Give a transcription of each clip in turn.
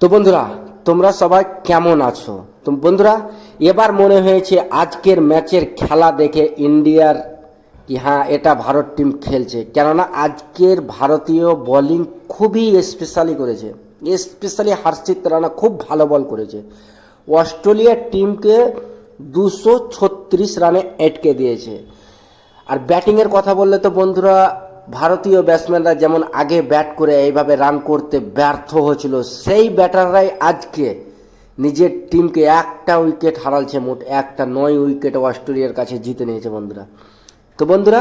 তো বন্ধুরা, তোমরা সবাই কেমন আছো? তো বন্ধুরা, এবার মনে হয়েছে আজকের ম্যাচের খেলা দেখে ইন্ডিয়ার কি হ্যাঁ এটা ভারত টিম খেলছে। কেননা আজকের ভারতীয় বোলিং খুবই স্পেশালি করেছে। স্পেশালি হর্ষিত রানা খুব ভালো বল করেছে। অস্ট্রেলিয়ার টিমকে দুশো ছত্রিশ রানে এটকে দিয়েছে। আর ব্যাটিংয়ের কথা বললে তো বন্ধুরা ভারতীয় ব্যাটসম্যানরা যেমন আগে ব্যাট করে এইভাবে রান করতে ব্যর্থ হয়েছিল, সেই ব্যাটাররাই আজকে নিজের টিমকে একটা উইকেট হারালছে মোট একটা নয় উইকেট অস্ট্রেলিয়ার কাছে জিতে নিয়েছে বন্ধুরা। তো বন্ধুরা,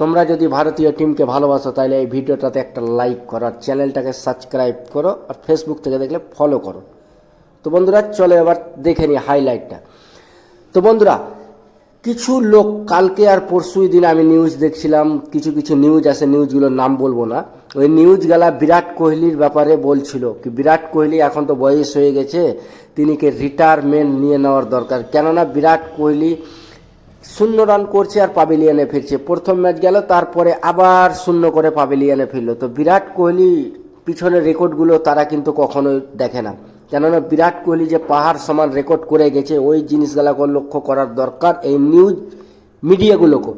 তোমরা যদি ভারতীয় টিমকে ভালোবাসো, তাহলে এই ভিডিওটাতে একটা লাইক করো আর চ্যানেলটাকে সাবস্ক্রাইব করো আর ফেসবুক থেকে দেখলে ফলো করো। তো বন্ধুরা, চলো এবার দেখে নিই হাইলাইটটা তো বন্ধুরা কিছু লোক কালকে আর পরশুই দিন আমি নিউজ দেখছিলাম। কিছু কিছু নিউজ আছে নিউজগুলোর নাম বলব না। ওই নিউজগুলা বিরাট কোহলির ব্যাপারে বলছিল কি, বিরাট কোহলি এখন তো বয়স হয়ে গেছে, তিনি কি রিটায়ারমেন্ট নিয়ে নেওয়ার দরকার। কেননা বিরাট কোহলি শূন্য রান করছে আর পাভিলিয়ানে ফিরছে। প্রথম ম্যাচ গেল, তারপরে আবার শূন্য করে পাভিলিয়ানে ফিরলো। তো বিরাট কোহলি পিছনের রেকর্ডগুলো তারা কিন্তু কখনোই দেখে না। কেননা বিরাট কোহলি যে পাহাড় সমান রেকর্ড করে গেছে, ওই জিনিসগুলোকে লক্ষ্য করার দরকার এই নিউজ মিডিয়াগুলোকে।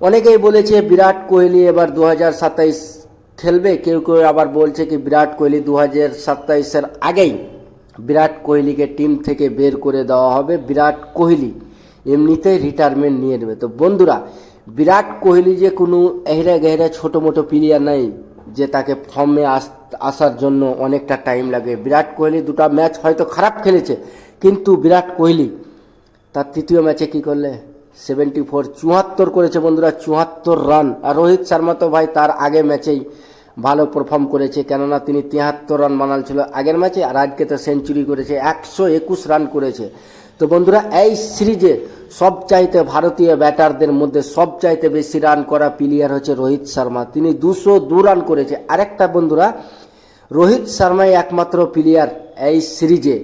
অনেকেই বলেছে বিরাট কোহলি এবার দু হাজার সাতাইশ খেলবে, কেউ কেউ আবার বলছে কি বিরাট কোহলি দু হাজার সাতাইশের আগেই বিরাট কোহলিকে টিম থেকে বের করে দেওয়া হবে। বিরাট কোহলি এমনিতেই রিটায়ারমেন্ট নিয়ে নেবে। তো বন্ধুরা, বিরাট কোহলি যে কোনো এহরে গেহরে ছোটো মোটো প্লেয়ার নাই। যে তাকে ফর্মে আস, আসার জন্য অনেকটা টাইম লাগে। বিরাট কোহলি দুটো ম্যাচ হয়তো খারাপ খেলেছে, কিন্তু বিরাট কোহলি, তার তৃতীয় ম্যাচে কি করলে? সেভেন্টি ফোর চুয়াত্তর করেছে বন্ধুরা, চুয়াত্তর রান আর রোহিত শর্মা তো ভাই তার আগে ম্যাচেই ভালো পারফর্ম করেছে, কেননা তিনি তিয়াত্তর রান বানাল ছিল আগের ম্যাচে আর আজকে তো সেঞ্চুরি করেছে, একশো একুশ রান করেছে। তো বন্ধুরা, এই সিরিজে সবচাইতে ভারতীয় ব্যাটারদের মধ্যে সবচাইতে বেশি রান করা প্লেয়ার হচ্ছে রোহিত শর্মা। তিনি দুশো দু রান করেছে। আরেকটা বন্ধুরা, রোহিত শর্মাই একমাত্র প্লেয়ার এই সিরিজে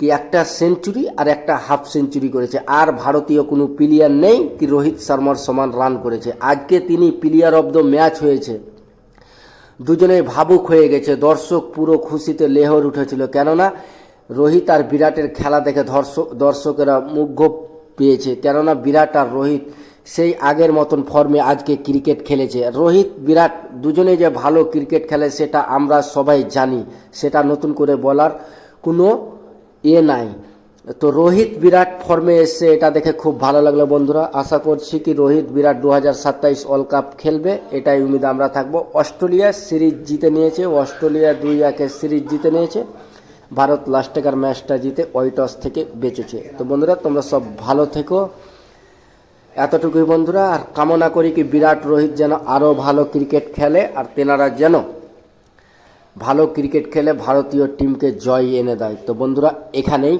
কি একটা সেঞ্চুরি আর একটা হাফ সেঞ্চুরি করেছে। আর ভারতীয় কোনো প্লেয়ার নেই কি রোহিত শর্মার সমান রান করেছে। আজকে তিনি প্লেয়ার অব দ্য ম্যাচ হয়েছে। দুজনেই ভাবুক হয়ে গেছে। দর্শক পুরো খুশিতে লেহর উঠেছিল। কেননা রোহিত আর বিরাটের খেলা দেখে দর্শক দর্শকেরা মুগ্ধ পেয়েছে। কেননা বিরাট আর রোহিত সেই আগের মতন ফর্মে আজকে ক্রিকেট খেলেছে। রোহিত, বিরাট দুজনে যে ভালো ক্রিকেট খেলে সেটা আমরা সবাই জানি। সেটা নতুন করে বলার কোনো এ নাই। তো রোহিত, বিরাট ফর্মে এসছে এটা দেখে খুব ভালো লাগল বন্ধুরা। আশা করছি কি রোহিত, বিরাট দু হাজার সাতাইশ ওয়ার্ল্ড কাপ খেলবে। এটাই উমিদ আমরা থাকব। অস্ট্রেলিয়া সিরিজ জিতে নিয়েছে। অস্ট্রেলিয়া দুই একের সিরিজ জিতে নিয়েছে। ভারত লাস্ট লাস্টেকার ম্যাচটা জিতে ওই টস থেকে বেঁচেছে। তো বন্ধুরা, তোমরা সব ভালো থেকো। এতটুকুই বন্ধুরা, আর কামনা করি কি বিরাট রোহিত যেন আরও ভালো ক্রিকেট খেলে আর তেনারা যেন ভালো ক্রিকেট খেলে ভারতীয় টিমকে জয় এনে দেয়। তো বন্ধুরা, এখানেই